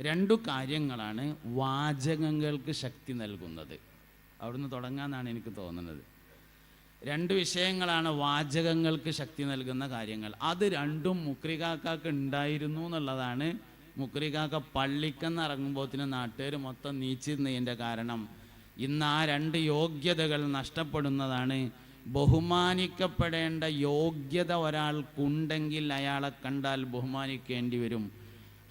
രണ്ടു കാര്യങ്ങളാണ് വാചകങ്ങൾക്ക് ശക്തി നൽകുന്നത്. അവിടുന്ന് തുടങ്ങാമെന്നാണ് എനിക്ക് തോന്നുന്നത്. രണ്ട് വിഷയങ്ങളാണ് വാചകങ്ങൾക്ക് ശക്തി നൽകുന്ന കാര്യങ്ങൾ. അത് രണ്ടും മുക്രികാക്കാക്ക് ഉണ്ടായിരുന്നു എന്നുള്ളതാണ്. മുക്രികാക്ക പള്ളിക്കെന്ന് ഇറങ്ങുമ്പോഴത്തിന് നാട്ടുകാർ മൊത്തം നീച്ചിരുന്നതിന്റെ കാരണം. ഇന്ന് ആ രണ്ട് യോഗ്യതകൾ നഷ്ടപ്പെടുന്നതാണ്. ബഹുമാനിക്കപ്പെടേണ്ട യോഗ്യത ഒരാൾക്കുണ്ടെങ്കിൽ അയാളെ കണ്ടാൽ ബഹുമാനിക്കേണ്ടി വരും.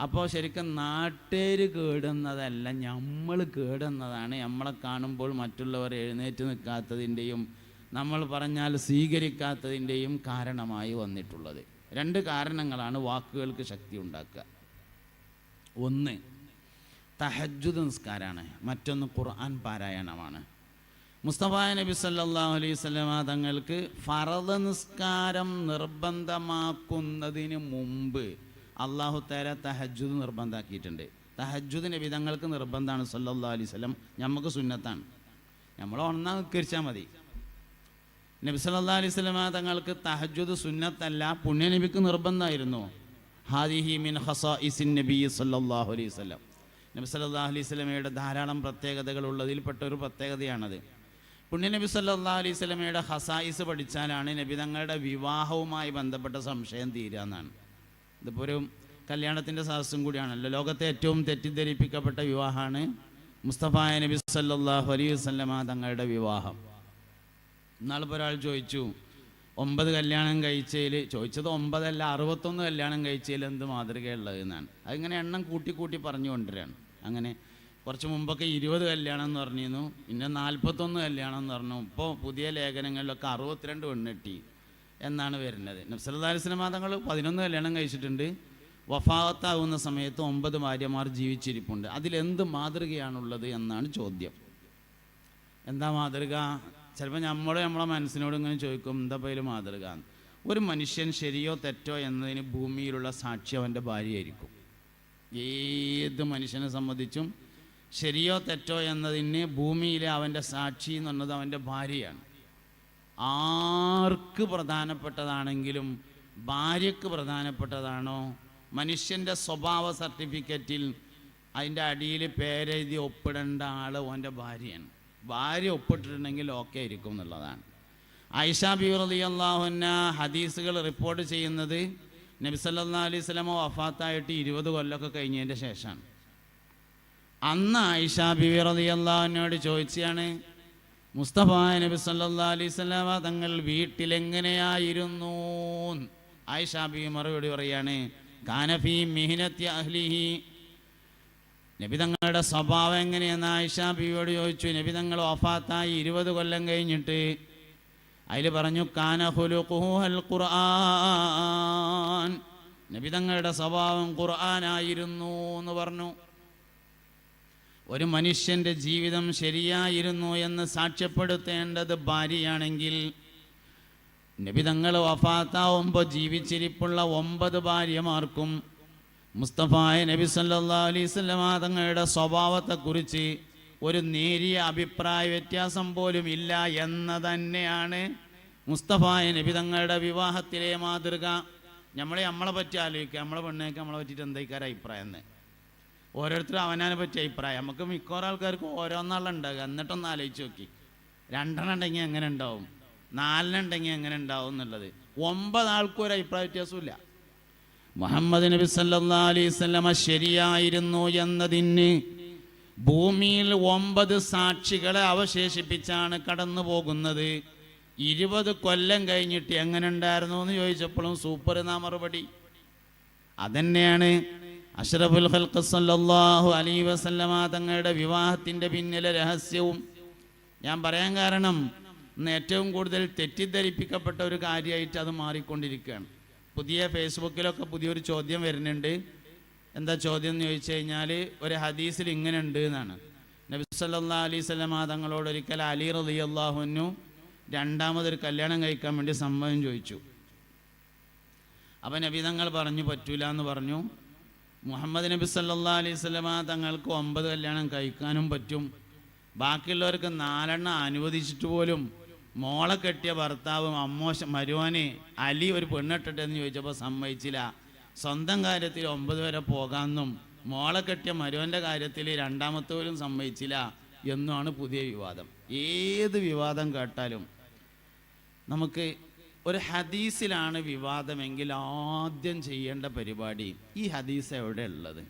അപ്പോൾ ശരിക്കും നാട്ടുകാർ കേടുന്നതല്ല നമ്മൾ കേടുന്നതാണ്. നമ്മളെ കാണുമ്പോൾ മറ്റുള്ളവർ എഴുന്നേറ്റ് നിൽക്കാത്തതിന്റെയും നമ്മൾ പറഞ്ഞാൽ സ്വീകരിക്കാത്തതിന്റെയും കാരണമായി വന്നിട്ടുള്ളത്. രണ്ട് കാരണങ്ങളാണ് വാക്കുകൾക്ക് ശക്തി ഉണ്ടാക്കുക. ഒന്ന് തഹജുദ് നിസ്കാരമാണ് മറ്റൊന്ന് ഖുർആൻ പാരായണമാണ്. മുസ്തഫ നബി സല്ലല്ലാഹു അലൈഹി സ്വലമ തങ്ങൾക്ക് ഫറദ് നിസ്കാരം നിർബന്ധമാക്കുന്നതിന് മുമ്പ് അള്ളാഹു തേര തഹജുദ് നിർബന്ധമാക്കിയിട്ടുണ്ട് തഹജുദ് നബി തങ്ങൾക്ക് നിർബന്ധമാണ് സല്ലാ അലൈഹി സ്വലം നമുക്ക് സുന്നത്താണ്. നമ്മൾ ഒന്നാം നിസ്കരിച്ചാൽ മതി. നബി സല്ലാ അലൈഹി സ്വലമ തങ്ങൾക്ക് തഹജുദ് സുന്നത്തല്ല പുണ്യനബിക്ക് നിർബന്ധമായിരുന്നു ഹാദിഹി മിൻ ഹസാഇസിൻ നബി സല്ലാഹു അലൈഹി വസല്ലം. നബി സല്ലാ അലൈഹി സ്വലമയുടെ ധാരാളം പ്രത്യേകതകൾ ഉള്ളതിൽപ്പെട്ട ഒരു പ്രത്യേകതയാണത്. പുണ്യനബി സല്ലാ അലൈഹി സ്വലമയുടെ ഹസായിസ് പഠിച്ചാലാണ് നബി തങ്ങളുടെ വിവാഹവുമായി ബന്ധപ്പെട്ട സംശയം തീരുക എന്നാണ് ഇതിപ്പോൾ ഒരു കല്യാണത്തിന്റെ സാഹസം കൂടിയാണല്ലോ ലോകത്തെ ഏറ്റവും തെറ്റിദ്ധരിപ്പിക്കപ്പെട്ട വിവാഹമാണ് മുസ്തഫ നബി സല്ലാഹു അലൈഹി വസല്ലമ തങ്ങളുടെ വിവാഹം. ഇന്നാളിപ്പോൾ ഒരാൾ ചോദിച്ചു ഒമ്പത് കല്യാണം കഴിച്ചതിൽ ചോദിച്ചത് ഒമ്പതല്ല അറുപത്തൊന്ന് കല്യാണം കഴിച്ചതിൽ എന്ത് മാതൃകയുള്ളത് എന്നാണ്. അതിങ്ങനെ എണ്ണം കൂട്ടി കൂട്ടി പറഞ്ഞു കൊണ്ടുവരാണ് അങ്ങനെ കുറച്ച് മുമ്പൊക്കെ ഇരുപത് കല്യാണം എന്ന് പറഞ്ഞിരുന്നു പിന്നെ നാൽപ്പത്തൊന്ന് കല്യാണം എന്ന് പറഞ്ഞു. ഇപ്പോൾ പുതിയ ലേഖനങ്ങളിലൊക്കെ അറുപത്തിരണ്ട് പെണ്ണെട്ടി എന്നാണ് വരുന്നത്. നബ്സലാസ്ലമാ തങ്ങൾ പതിനൊന്ന് കല്യാണം കഴിച്ചിട്ടുണ്ട്. വഫാത്താവുന്ന സമയത്ത് ഒമ്പത് ഭാര്യമാർ ജീവിച്ചിരിപ്പുണ്ട്. അതിലെന്ത് മാതൃകയാണുള്ളത് എന്നാണ് ചോദ്യം. എന്താ മാതൃക? ചിലപ്പോൾ നമ്മളെ നമ്മളെ മനസ്സിനോട് ഇങ്ങനെ ചോദിക്കും എന്താ പേര് മാതൃക. ഒരു മനുഷ്യൻ ശരിയോ തെറ്റോ എന്നതിന് ഭൂമിയിലുള്ള സാക്ഷി അവന്റെ ഭാര്യയായിരിക്കും. ഏത് മനുഷ്യനെ സംബന്ധിച്ചും ശരിയോ തെറ്റോ എന്നതിന് ഭൂമിയിലെ അവന്റെ സാക്ഷി എന്നുള്ളത് അവന്റെ ഭാര്യയാണ്. ആർക്ക് പ്രധാനപ്പെട്ടതാണെങ്കിലും ഭാര്യക്ക് പ്രധാനപ്പെട്ടതാണോ? മനുഷ്യന്റെ സ്വഭാവ സർട്ടിഫിക്കറ്റിൽ അതിന്റെ അടിയിൽ പേരെഴുതി ഒപ്പിടേണ്ട ആൾ ഓന്റെ ഭാര്യയാണ്. ഭാര്യ ഒപ്പിട്ടിട്ടുണ്ടെങ്കിൽ ഓക്കെ ആയിരിക്കും എന്നുള്ളതാണ്. ആയിഷ ബി അള്ളാഹുന്ന ഹദീസുകൾ റിപ്പോർട്ട് ചെയ്യുന്നത് നബിസല്ലാ അലൈഹി സ്വലമ വഫാത്തായിട്ട് ഇരുപത് കൊല്ലമൊക്കെ കഴിഞ്ഞതിന്റെ ശേഷമാണ്. അന്ന് ആയിഷ ബി അള്ളാഹുനോട് ചോദിച്ചാണ് മുസ്തഫ നബി സ്വലാമ തങ്ങൾ വീട്ടിലെങ്ങനെയായിരുന്നു? ആയിഷ ബി മറുപടി പറയാണ് കാനഫി മിഹിനത്തി അഹ്ലിഹി. നബി തങ്ങളുടെ സ്വഭാവം എങ്ങനെയെന്ന് ആയിഷാബിയോട് ചോദിച്ചു. നബി തങ്ങൾ വഫാത്തായി ഇരുപത് കൊല്ലം കഴിഞ്ഞിട്ട് അതിൽ പറഞ്ഞു കാനഹുലുഖുഹൽ ഖുർആൻ. നബി തങ്ങളുടെ സ്വഭാവം ഖുർആനായിരുന്നു എന്ന് പറഞ്ഞു. ഒരു മനുഷ്യന്റെ ജീവിതം ശരിയായിരുന്നു എന്ന് സാക്ഷ്യപ്പെടുത്തേണ്ടത് ഭാര്യയാണെങ്കിൽ നബി തങ്ങൾ വഫാത്താവുമ്പോൾ ജീവിച്ചിരിപ്പുള്ള ഒമ്പത് ഭാര്യമാർക്കും മുസ്തഫായ നബി സല്ലാ അലൈഹി വസല്ലമ തങ്ങളുടെ സ്വഭാവത്തെക്കുറിച്ച് ഒരു നേരിയ അഭിപ്രായ വ്യത്യാസം പോലും ഇല്ല എന്ന് തന്നെയാണ് മുസ്തഫായ നബി തങ്ങളുടെ വിവാഹത്തിലെ മാതൃക. നമ്മളെ നമ്മളെ പറ്റി ആലോചിക്കുക. നമ്മളെ പെണ്ണേക്ക് നമ്മളെ പറ്റിയിട്ട് എന്തായിക്കാര അഭിപ്രായം എന്ന്? ഓരോരുത്തരും അവനാനെ പറ്റിയ അഭിപ്രായം. നമുക്ക് മിക്കവാറും ആൾക്കാർക്ക് ഓരോന്നാളും ഉണ്ടാകുക എന്നിട്ടൊന്ന് ആലോചിച്ച് നോക്കി. രണ്ടെണ്ണം ഉണ്ടെങ്കിൽ എങ്ങനെ ഉണ്ടാവും? നാലെണ്ണം ഉണ്ടെങ്കിൽ എങ്ങനെ ഉണ്ടാവും എന്നുള്ളത്. ഒമ്പത് ആൾക്കും ഒരു അഭിപ്രായ വ്യത്യാസമില്ല മുഹമ്മദ് നബി സല്ലാ അലൈഹി വസല്ലമ ശരിയായിരുന്നു എന്നതിന് ഭൂമിയിൽ ഒമ്പത് സാക്ഷികളെ അവശേഷിപ്പിച്ചാണ് കടന്നു പോകുന്നത്. ഇരുപത് കൊല്ലം കഴിഞ്ഞിട്ട് എങ്ങനെ ഉണ്ടായിരുന്നു എന്ന് ചോദിച്ചപ്പോഴും സൂപ്പർ എന്നാ മറുപടി. അതന്നെയാണ് അഷ്റഫുൽ സല്ലല്ലാഹു അലൈഹി വസല്ലമ തങ്ങളുടെ വിവാഹത്തിന്റെ പിന്നിലെ രഹസ്യവും ഞാൻ പറയാൻ കാരണം ഇന്ന് ഏറ്റവും കൂടുതൽ തെറ്റിദ്ധരിപ്പിക്കപ്പെട്ട ഒരു കാര്യമായിട്ട് അത് മാറിക്കൊണ്ടിരിക്കുകയാണ്. പുതിയ ഫേസ്ബുക്കിലൊക്കെ പുതിയൊരു ചോദ്യം വരുന്നുണ്ട്. എന്താ ചോദ്യം എന്ന് ചോദിച്ചു കഴിഞ്ഞാൽ ഒരു ഹദീസിൽ ഇങ്ങനെ ഉണ്ട് എന്നാണ്. നബി സല്ലാ അലൈഹി വസല്ലമ തങ്ങളോട് ഒരിക്കൽ അലി റലി അള്ളാഹുനു രണ്ടാമതൊരു കല്യാണം കഴിക്കാൻ വേണ്ടി സമ്മതം ചോദിച്ചു. അപ്പം നബി തങ്ങൾ പറഞ്ഞു പറ്റൂല എന്ന് പറഞ്ഞു. മുഹമ്മദ് നബി സല്ലാ അലൈഹി സ്വലമ തങ്ങൾക്ക് ഒമ്പത് കല്യാണം കഴിക്കാനും പറ്റും. ബാക്കിയുള്ളവർക്ക് നാലെണ്ണം അനുവദിച്ചിട്ട് പോലും മോളെ കെട്ടിയ ഭർത്താവും അമ്മോശ മരുവനെ അലി ഒരു പെണ്ണിട്ടിട്ട് എന്ന് ചോദിച്ചപ്പോൾ സമ്മതിച്ചില്ല. സ്വന്തം കാര്യത്തിൽ ഒമ്പത് വരെ പോകാമെന്നും മോളെ കെട്ടിയ മരുവന്റെ കാര്യത്തിൽ രണ്ടാമത്തെ പോലും സമ്മതിച്ചില്ല എന്നുമാണ് പുതിയ വിവാദം. ഏത് വിവാദം കേട്ടാലും നമുക്ക് ഒരു ഹദീസിലാണ് വിവാദമെങ്കിൽ ആദ്യം ചെയ്യേണ്ട പരിപാടി ഈ ഹദീസ് എവിടെ ഉള്ളത്?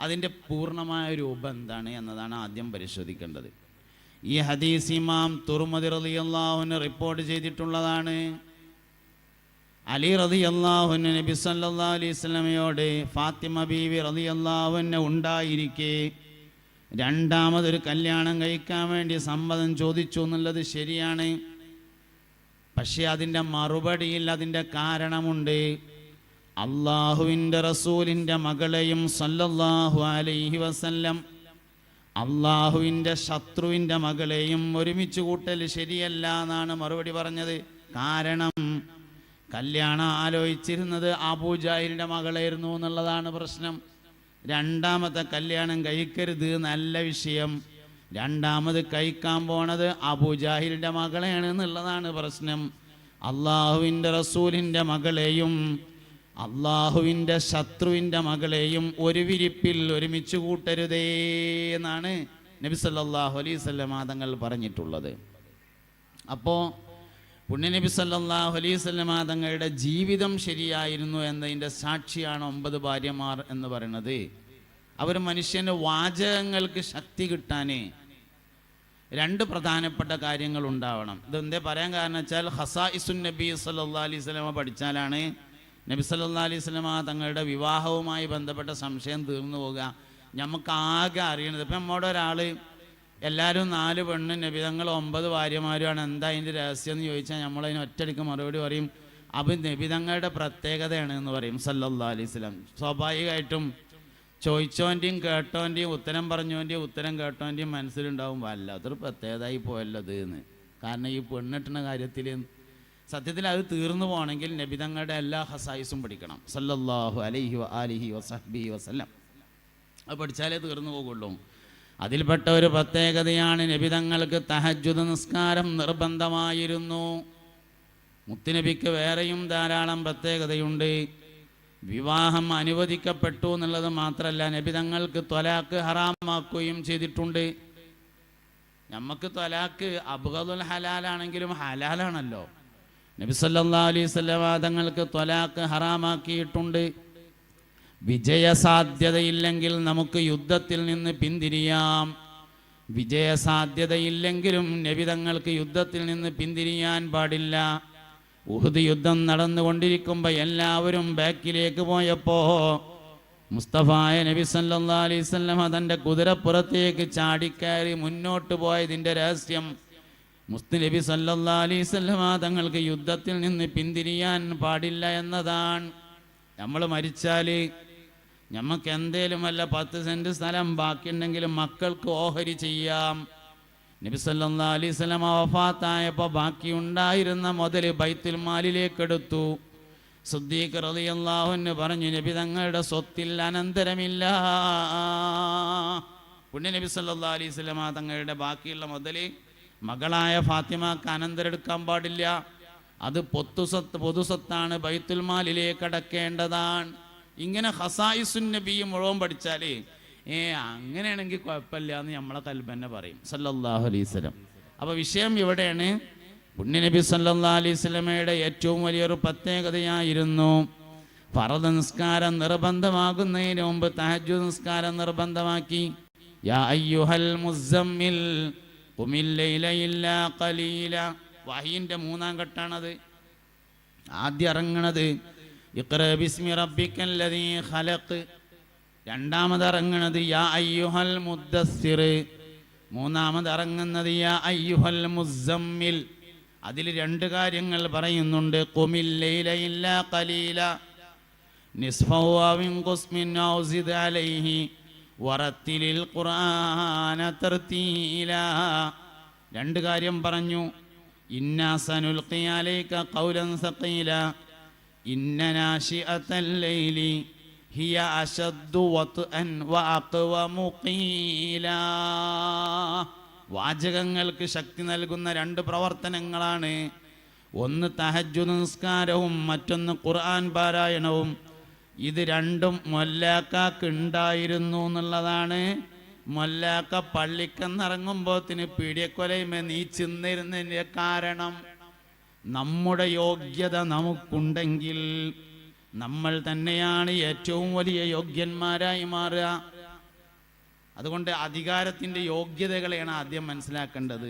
അതിന്റെ പൂർണമായ രൂപം എന്താണ് എന്നതാണ് ആദ്യം പരിശോധിക്കേണ്ടത്. ഈ ഹദീസ് ഇമാം തുറമതി അള്ളാഹുന് റിപ്പോർട്ട് ചെയ്തിട്ടുള്ളതാണ്. അലി റതി അള്ളാഹുന് നബി സല്ലാ അലൈഹി സ്വലമയോട് ഫാത്തിമ ബീവി റതി അള്ളാഹുന് ഉണ്ടായിരിക്കെ. രണ്ടാമതൊരു കല്യാണം കഴിക്കാൻ വേണ്ടി സമ്മതം ചോദിച്ചു എന്നുള്ളത് ശരിയാണ്. പക്ഷെ അതിന്റെ മറുപടിയിൽ അതിന്റെ കാരണമുണ്ട്. അള്ളാഹുവിന്റെ റസൂലിന്റെ മകളെയും സല്ലല്ലാഹു അലൈഹി വസല്ലം അള്ളാഹുവിന്റെ ശത്രുവിന്റെ മകളെയും ഒരുമിച്ച് കൂട്ടൽ ശരിയല്ല എന്നാണ് മറുപടി പറഞ്ഞത്. കാരണം കല്യാണം ആലോചിച്ചിരുന്നത് ആബൂജാഹിലിന്റെ മകളായിരുന്നു എന്നുള്ളതാണ് പ്രശ്നം. രണ്ടാമത്തെ കല്യാണം കഴിക്കരുത് നല്ല വിഷയം. രണ്ടാമത് കഴിക്കാൻ പോണത് അബുജാഹിലിന്റെ മകളെയാണ് എന്നുള്ളതാണ് പ്രശ്നം. അള്ളാഹുവിന്റെ റസൂലിന്റെ മകളെയും അള്ളാഹുവിന്റെ ശത്രുവിന്റെ മകളെയും ഒരു വിരിപ്പിൽ ഒരുമിച്ച് കൂട്ടരുതേ എന്നാണ് നബി സല്ലല്ലാഹു അലൈഹി വസല്ലമ തങ്ങൾ പറഞ്ഞിട്ടുള്ളത്. അപ്പോൾ പുണ്യനബി സല്ലല്ലാഹു അലൈഹി വസല്ലമ തങ്ങളുടെ ജീവിതം ശരിയായിരുന്നു എന്നതിന്റെ സാക്ഷിയാണ് ഒമ്പത് ഭാര്യമാർ എന്ന് പറയുന്നത്. അവർ മനുഷ്യന് വാചകങ്ങൾക്ക് ശക്തി കിട്ടാനേ രണ്ട് പ്രധാനപ്പെട്ട കാര്യങ്ങൾ ഉണ്ടാവണം. ഇതെന്തേ പറയാൻ കാരണം വെച്ചാൽ ഹസാഇസുൻ നബി സല്ലാ അലൈഹി സ്വലമ പഠിച്ചാലാണ് നബി സല്ലാ അലൈഹി സ്വലമ തങ്ങളുടെ വിവാഹവുമായി ബന്ധപ്പെട്ട സംശയം തീർന്നു പോകുക നമുക്ക് ആകെ അറിയണത് ഇപ്പം നമ്മുടെ ഒരാൾ എല്ലാവരും നാല് പെണ്ണ് നബി തങ്ങൾ ഒമ്പത് ഭാര്യമാരുമാണ്. എന്താ അതിന്റെ രഹസ്യം എന്ന് ചോദിച്ചാൽ നമ്മളതിന് ഒറ്റയടിക്ക് മറുപടി പറയും. അപ്പം നബിതങ്ങളുടെ പ്രത്യേകതയാണ് എന്ന് പറയും സല്ലല്ലാ അലൈഹി സ്വലം സ്വാഭാവികമായിട്ടും ചോദിച്ചോന്റെയും കേട്ടോന്റെയും ഉത്തരം പറഞ്ഞോന്റെയും ഉത്തരം കേട്ടോന്റെയും മനസ്സിലുണ്ടാവും വല്ലാത്തൊരു പ്രത്യേകതയായി പോയല്ലോ ഇത് എന്ന്. കാരണം ഈ പെണ്ണിട്ടണ കാര്യത്തിൽ സത്യത്തിൽ അത് തീർന്നു പോകണമെങ്കിൽ നബിതങ്ങളുടെ എല്ലാ ഹസായിസും പഠിക്കണം. സല്ലല്ലാഹു അലൈഹി അലിഹി വസഹബി വസല്ലം. അത് പഠിച്ചാലേ തീർന്നു പോകുള്ളൂ. അതിൽപ്പെട്ട ഒരു പ്രത്യേകതയാണ് നബിതങ്ങൾക്ക് തഹജുദ് നിസ്കാരം നിർബന്ധമായിരുന്നു. മുത്തുനബിക്ക് വേറെയും ധാരാളം പ്രത്യേകതയുണ്ട്. വിവാഹം അനുവദിക്കപ്പെട്ടു എന്നുള്ളത് മാത്രമല്ല നബി തങ്ങൾക്ക് ത്വലാക്ക് ഹറാമാക്കുകയും ചെയ്തിട്ടുണ്ട്. നമുക്ക് ത്വലാക്ക് അബ്ഗദുൽ ഹലാലാണെങ്കിലും ഹലാലാണല്ലോ. നബി സല്ലാ അലൈഹി സ്വലമ തങ്ങൾക്ക് ത്വലാക്ക് ഹറാമാക്കിയിട്ടുണ്ട്. വിജയസാധ്യതയില്ലെങ്കിൽ നമുക്ക് യുദ്ധത്തിൽ നിന്ന് പിന്തിരിയാം. വിജയസാധ്യതയില്ലെങ്കിലും നബി തങ്ങൾക്ക് യുദ്ധത്തിൽ നിന്ന് പിന്തിരിയാൻ പാടില്ല. ഉഹുദ് യുദ്ധം നടന്നുകൊണ്ടിരിക്കുമ്പോൾ എല്ലാവരും ബാക്കിലേക്ക് പോയപ്പോ മുസ്തഫായ നബി സല്ലാ അലൈഹി സ്വല്ലം തന്റെ കുതിരപ്പുറത്തേക്ക് ചാടിക്കയറി മുന്നോട്ട് പോയതിന്റെ രഹസ്യം മുസ്തി നബി സല്ലാ അലൈഹി സ്വല്ലം തങ്ങൾക്ക് യുദ്ധത്തിൽ നിന്ന് പിന്തിരിയാൻ പാടില്ല എന്നതാണ്. നമ്മൾ മരിച്ചാൽ നമുക്ക് എന്തേലും അല്ല പത്ത് സെന്റ് സ്ഥലം ബാക്കിയുണ്ടെങ്കിലും മക്കൾക്ക് ഓഹരി ചെയ്യാം. നബി അലൈസ്ലാം വഫാത്തായപ്പോൾ ബാക്കിയുണ്ടായിരുന്ന മുതൽ ബൈത്തുൽ മാലിലേക്കെടുത്തു. സുദ്ദീഖ് റളിയല്ലാഹുവിന് പറഞ്ഞു നബി തങ്ങളുടെ സ്വത്തിൽ അനന്തരമില്ല. പുണ്യ നബി സല്ലാ അലൈഹി സ്വലമ തങ്ങളുടെ ബാക്കിയുള്ള മുതൽ മകളായ ഫാത്തിമക്ക് അനന്തരെടുക്കാൻ പാടില്ല. അത് പൊത്തുസത്ത് പൊതുസത്താണ് ബൈത്തുൽ മാലിലേക്ക് അടക്കേണ്ടതാണ്. ഇങ്ങനെ ഹസായിസുൻ നബിയും മുഴുവൻ പഠിച്ചാൽ ഏ അങ്ങനെയാണെങ്കിൽ കുഴപ്പമില്ല എന്ന് നമ്മളെ കൽബന്നെ പറയും. സല്ലല്ലാഹു അലൈഹി സ്വലം അപ്പോൾ വിഷയം ഇവിടെയാണ്. പുണ്യനബി സല്ലാ അലൈഹി സ്വലമയുടെ ഏറ്റവും വലിയൊരു പ്രത്യേകതയായിരുന്നു ഫറദ് നിസ്കാരം നിർബന്ധമാകുന്നതിന് മുമ്പ് തഹജു നിസ്കാരം നിർബന്ധമാക്കി. യാ അയ്യുഹൽ മൂന്നാം ഘട്ടാണത്. ആദ്യം ഇറങ്ങണത്. ഇഖ്റ ബിസ്മി ഖലഖ്. രണ്ടാമത് ഇറങ്ങുന്നത് യാ അയ്യുഹൽ മുദ്ദസ്സിർ. മൂന്നാമത് ഇറങ്ങുന്നത് യാ അയ്യുഹൽ മുസമ്മിൽ അതിൽ രണ്ട് കാര്യങ്ങൾ പറയുന്നുണ്ട്. ഖുമിൽ ലൈല ഇല്ലാ ഖലീല. നിസ്ഫഹു അവ ഇൻഖുസ് മിൻ അലൈഹി. വറത്തിലിൽ ഖുർആന തർത്തീല. രണ്ട് കാര്യം പറഞ്ഞു. ഇന്നാ ഖിയാലൈക ഖൗലൻ സഖീല. ഇന്ന നാശിഅത്തൽ ലൈലി. ഹിയ അശദ്ദു വത്അൻ വഅഖ്വമു ഖീല. വാചകങ്ങൾക്ക് ശക്തി നൽകുന്ന രണ്ട് പ്രവർത്തനങ്ങളാണ്. ഒന്ന് തഹജു നിസ്കാരവും മറ്റൊന്ന് ഖുർആൻ പാരായണവും. ഇത് രണ്ടും മൊല്ലാക്കാക്ക് ഉണ്ടായിരുന്നു എന്നുള്ളതാണ്. മൊല്ലാക്ക പള്ളിക്കെന്നിറങ്ങുമ്പോത്തിന് പീഡിയക്കൊലയുമേ നീ ചെന്നിരുന്നതിന്റെ കാരണം. നമ്മുടെ യോഗ്യത നമുക്കുണ്ടെങ്കിൽ നമ്മൾ തന്നെയാണ് ഏറ്റവും വലിയ യോഗ്യന്മാരായി മാറുക. അതുകൊണ്ട് അധികാരത്തിന്റെ യോഗ്യതകളെയാണ് ആദ്യം മനസ്സിലാക്കേണ്ടത്